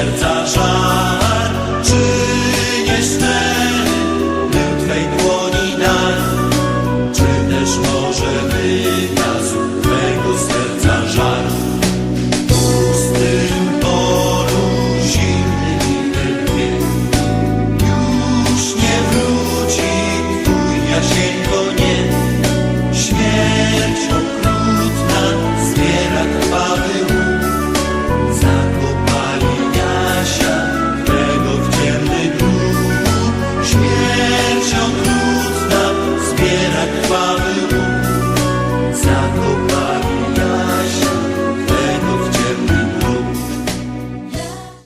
serca żar. Czyniesz ten był Twej dłoni dar. Czy też może wykaz Twego serca